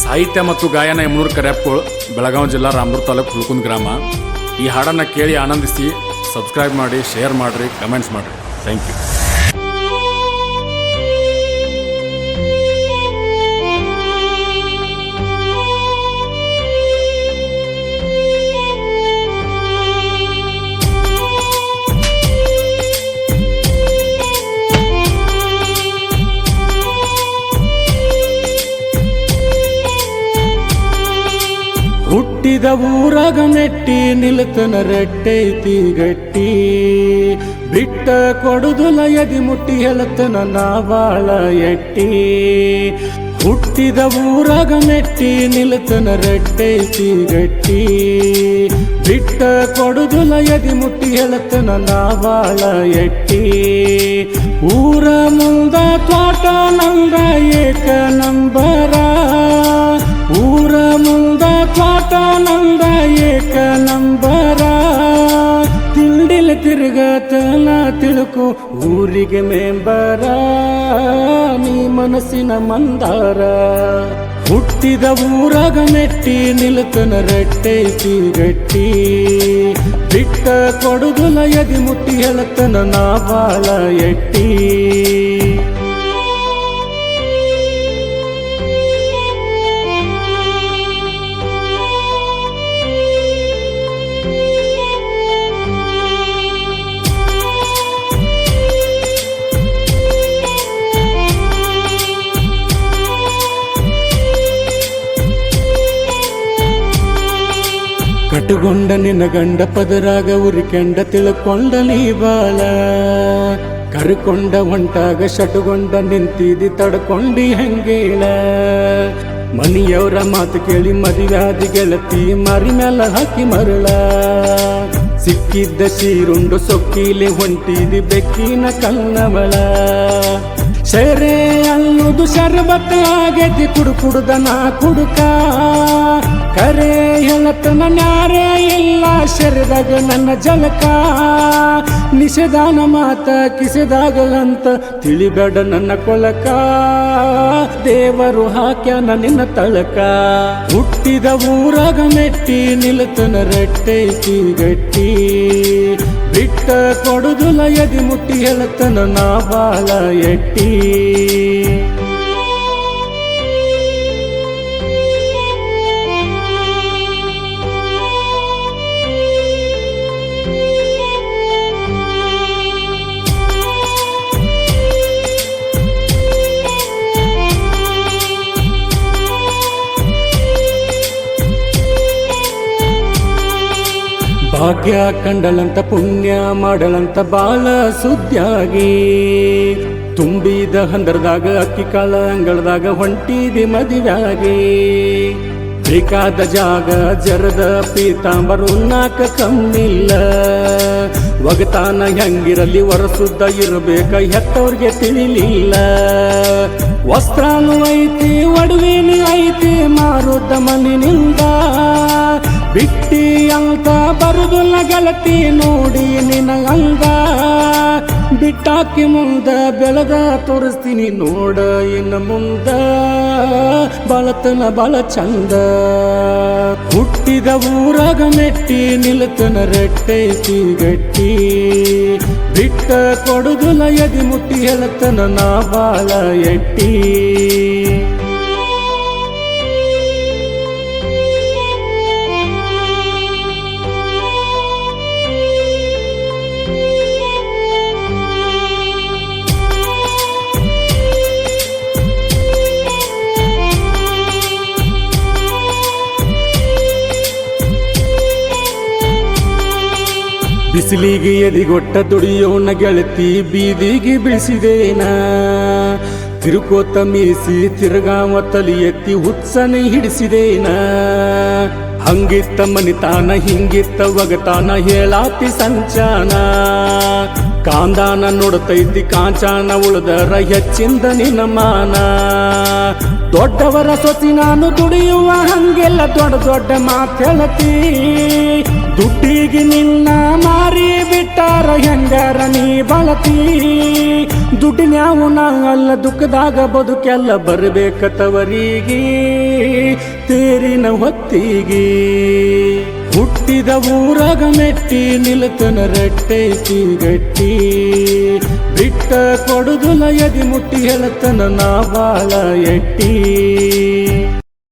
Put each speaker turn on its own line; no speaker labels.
ಸಾಹಿತ್ಯ ಮತ್ತು ಗಾಯನ ಯಮನೂರು ಕರ್ಯಾಪ್ಕೋಳ್, ಬೆಳಗಾವಿ ಜಿಲ್ಲಾ ರಾಮೂರ್ ತಾಲೂಕು ಹುಲ್ಕುಂದ್ ಗ್ರಾಮ. ಈ ಹಾಡನ್ನು ಕೇಳಿ ಆನಂದಿಸಿ, ಸಬ್ಸ್ಕ್ರೈಬ್ ಮಾಡಿ, ಶೇರ್ ಮಾಡಿರಿ, ಕಮೆಂಟ್ಸ್ ಮಾಡಿರಿ. ಥ್ಯಾಂಕ್ ಯು
ಹುಟ್ಟಿದ ಊರಾಗ ಮೆಟ್ಟಿ ನಿಲ್ತನ ರಟ್ಟೈತಿ ಗಟ್ಟಿ ಬಿಟ್ಟ ಕೊಡುದುಲ ಎದಿ ಮುಟ್ಟಿ ಹೇಳತನ ನಾವಾಳ ಎಟ್ಟಿ ಹುಟ್ಟಿದ ಊರಾಗ ಮೆಟ್ಟಿ ನಿಲ್ತನ ರಟ್ಟೈತಿ ಗಟ್ಟಿ ಬಿಟ್ಟ ಕೊಡುದುಲ ಎದಿ ಮುಟ್ಟಿ ಹೇಳತನ ನಾವಾಳ ಎಟ್ಟಿ ಊರ ಮುಂದ ತ್ವಾಟ ನಂದ ಏಕ ತಿಳುಕು ಊರಿಗೆ ಮೇಂಬರ, ನೀ ಮನಸ್ಸಿನ ಮಂದಾರ. ಹುಟ್ಟಿದ ಊರಾಗ ಮೆಟ್ಟಿ ನಿಲ್ತನ ರಟ್ಟೆ ಗಟ್ಟಿ ಬಿಟ್ಟ ಕೊಡುದುಲ ಎದಿ ಮುಟ್ಟಿ, ಹೇಳತನ ನಾವಾಳ ಎಟ್ಟಿ. ಕಟುಗೊಂಡ ನಿನ್ನ ಗಂಡ ಪದರಾಗ ಉರಿಕೆಂಡ ತಿಳ್ಕೊಂಡ ನೀ ಬಾಳ ಕರ್ಕೊಂಡ ಹೊಂಟಾಗ ಶಟುಗೊಂಡ ನಿಂತಿದಿ ತಡ್ಕೊಂಡಿ ಹೆಂಗೇಳ. ಮನಿಯವರ ಮಾತು ಕೇಳಿ ಮದುವ್ಯಾದಿ ಗೆಳತಿ ಮರಿ ಮೇಲ ಹಾಕಿ ಮರಳ. ಸಿಕ್ಕಿದ್ದ ಸೀರುಂಡು ಸೊಕ್ಕೀಲಿ ಹೊಂಟಿದಿ ಬೆಕ್ಕಿನ ಕಲ್ಲವಳ. ಸೆರೆ ಅಲ್ಲುದು ಶರ್ಬತ್ ಆಗೈತಿ ಕುಡು ಕುಡುದ ನಾ ಕುಡುಕ. ಕರೆ ಹೇಳತನ ನ್ಯಾರೆ ಇಲ್ಲ ಶರೀರದಾಗ ನನ್ನ ಜಲಕ. ನಿಷೇಧಾನ ಮಾತ ಕಿಸಿದಾಗಲಂತ ತಿಳಿಬೇಡ ನನ್ನ ಕೊಲಕ ದೇವರು ಹಾಕ್ಯಾನ ನಿನ್ನ ತಳಕ. ಹುಟ್ಟಿದ ಊರಾಗ ಮೆಟ್ಟಿ ನಿಲ್ತನ ರಟ್ಟೈತಿ ಗಟ್ಟಿ ಬಿಟ್ಟ ಕೊಡುದು ಎದಿ ಮುಟ್ಟಿ ಹೇಳತನ ನಾ ಬಾಳ ಎಟ್ಟಿ. ಭಾಗ್ಯ ಕಂಡಲಂತ ಪುಣ್ಯ ಮಾಡಲಂತ ಬಾಲ ಸುದ್ದಿಯಾಗಿ ತುಂಬಿದ ಹಂದರದಾಗ, ಅಕ್ಕಿ ಕಾಳ ಅಂಗಳದಾಗ ಹೊಂಟಿದಿ ಮದುವೆಯಾಗಿ. ಬೇಕಾದ ಜಾಗ, ಜರದ ಪೀತಾಂಬರು ನಾಕ ಕಮ್ಮಿಲ್ಲ. ಒಗತಾನ ಹೆಂಗಿರಲಿ, ಹೊರಸುದ್ದ ಇರಬೇಕ, ಹೆತ್ತವ್ರಿಗೆ ತಿಳಿಲಿಲ್ಲ. ವಸ್ತ್ರಾನು ಐತಿ, ಒಡವೇನು ಐತಿ, ಮಾರುದ್ದ ಮನಿನಿಂದ. ಅಂತ ಬರುದಿಲ್ಲ ಗೆಳತಿ ನೋಡಿ ನಿನಗಂಗ. ಬಿಟ್ಟಾಕಿ ಮುಂದ ಬೆಳದ ತೋರಿಸ್ತೀನಿ ನೋಡ ಇನ್ನು ಮುಂದ. ಬಳತನ ಬಳ ಚಂದ. ಹುಟ್ಟಿದ ಊರಾಗ ಮೆಟ್ಟಿ ನಿಲ್ತನ ರಟ್ಟೈತಿ ಗಟ್ಟಿ ಬಿಟ್ಟ ಕೊಡುದುಲ ಎದಿ ಮುಟ್ಟಿ ಹೇಳತನ ನಾ ಬಾಳ ಎಟ್ಟಿ. ಬಿಸಿಲಿಗೆ ಎದಿಗೊಟ್ಟ ದುಡಿಯೋನ ಗೆಳತಿ ಬೀದಿಗೆ ಬಿಡಿಸಿದೇನ ತಿರುಕೋತ ಮೀಸಿ ತಿರುಗಾವ ತಲಿ ಎತ್ತಿ ಹುತ್ಸನೆ ಹಿಡಿಸಿದೇನ? ಹಂಗಿತ್ತ ಮನಿತಾನ, ಹಿಂಗಿತ್ತ ಒಗತಾನ, ಹೇಳಾತಿ ಸಂಚಾನ? ಕಾಂದಾನ ನೋಡತೈತಿ, ಕಾಂಚಾನ ಉಳದರ ಹೆಚ್ಚಿಂದ ನಿನ್ನ ಮಾನ? ದೊಡ್ಡವರ ಸೊಸಿ ನಾನು ದುಡಿಯುವ ಹಂಗೆಲ್ಲ ದೊಡ್ಡ ದೊಡ್ಡ ಮಾತು ದುಡ್ಡಿಗೆ ನಿನ್ನ ಮಾರಿ ಬಿಟ್ಟಾರ ಹೆಂಗಾರ ನೀ ಬಳತಿ? ದುಡ್ಡಿನ್ಯಾವು ಅಲ್ಲ ದುಃಖದಾಗ ಬದುಕೆಲ್ಲ ಬರ್ಬೇಕತವರಿಗೆ, ತೇರಿನ ಹೊತ್ತಿಗೆ. ಹುಟ್ಟಿದ ಊರಾಗ ಮೆಟ್ಟಿ, ನಿಲತನ ರಟ್ಟೆ ಗಟ್ಟಿ ಬಿಟ್ಟ ಕೊಡುದು ಎದಿ ಮುಟ್ಟಿ, ಹೇಳತನ ನಾ ಬಾಳ ಎಟ್ಟಿ.